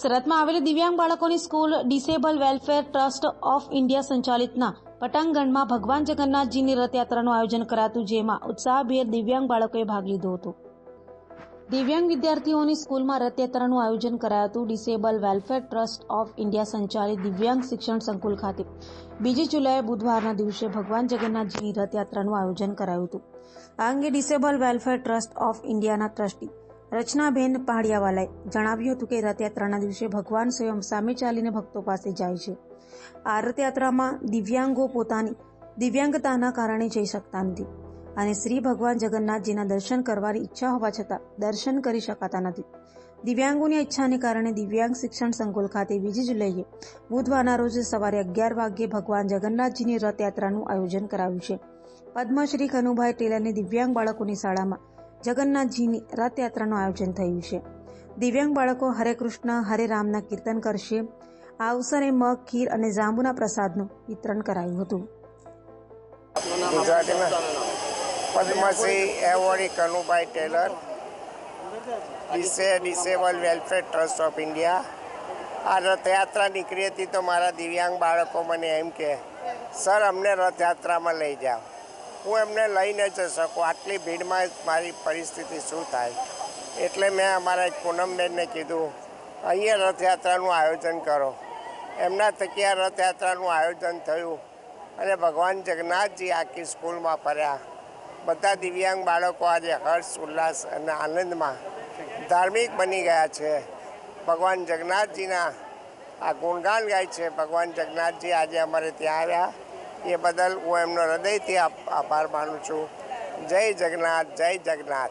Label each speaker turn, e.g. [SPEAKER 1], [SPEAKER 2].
[SPEAKER 1] સુરતમાં આવેલી દિવ્યાંગ બાળકોની school disable welfare trust of India સંચાલિતના પટાંગણમાં ભગવાન જગન્નાથજીની રથયાત્રાનું આયોજન કરાતું, જેમાં ઉત્સાહભેર દિવ્યાંગ બાળકોએ ભાગ લીધો હતો. દિવ્યાંગ વિદ્યાર્થીઓની સ્કૂલમાં રથયાત્રાનું આયોજન કરાયું. હતું disable welfare trust of India સંચાલિત દિવ્યાંગ શિક્ષણ સંકુલ ખાતે બીજી જુલાઈ બુધવારના દિવસે ભગવાન જગન્નાથજીની રથયાત્રાનું આયોજન કરાયું હતું. આ અંગે ડિસેબલ વેલફેર ટ્રસ્ટ ઓફ ઇન્ડિયાના ટ્રસ્ટી રચનાબેન પહાડિયાવાલાએ જણાવ્યું હતું કે રથયાત્રાના દિવસે ભગવાન સ્વયં સામે ચાલીને ભક્તો પાસે જાય છે. આ રથયાત્રામાં દિવ્યાંગો પોતાની દિવ્યાંગતાના કારણે જઈ શકતા નથી અને શ્રી ભગવાન જગન્નાથજીના દર્શન કરવાની ઈચ્છા હોવા છતાં દર્શન કરી શકાતા નથી. દિવ્યાંગોની ઈચ્છાને કારણે દિવ્યાંગ શિક્ષણ સંકુલ ખાતે બીજી જુલાઈએ બુધવારના રોજ સવારે અગિયાર વાગ્યે ભગવાન જગન્નાથજીની રથયાત્રાનું આયોજન કરાયું છે. પદ્મશ્રી કનુભાઈ ટેલરની દિવ્યાંગ બાળકોની શાળામાં જગન્નાથજીની રથયાત્રાનું આયોજન થયું છે. દિવ્યાંગ બાળકો હરે કૃષ્ણ, હરે રામના કીર્તન કરશે. આ અવસરે મગ, ખીર અને જાંબુના પ્રસાદનું વિતરણ કરાયું હતું.
[SPEAKER 2] Padmashri awardee Kanubhai Tailor, dis disable welfare trust of India. આ રથયાત્રા નીકળી હતી તો મારા દિવ્યાંગ બાળકો મને એમ કે, સર, અમને રથયાત્રામાં લઈ જાઓ. હું એમને લઈને જઈ શકું. આટલી ભીડમાં મારી પરિસ્થિતિ શું થાય? એટલે મેં અમારા એક પૂનમબેનને કીધું, અહીંયા રથયાત્રાનું આયોજન કરો. એમના આ રથયાત્રાનું આયોજન થયું અને ભગવાન જગન્નાથજી આખી સ્કૂલમાં ફર્યા. બધા દિવ્યાંગ બાળકો આજે હર્ષ, ઉલ્લાસ અને આનંદમાં ધાર્મિક બની ગયા છે. ભગવાન જગન્નાથજીના આ ગુણગાન ગાય છે. ભગવાન જગન્નાથજી આજે અમારે ત્યાં આવ્યા. એ બદલ હું એમનો હૃદયથી આભાર માનું છું. જય જગન્નાથ જય જગન્નાથ.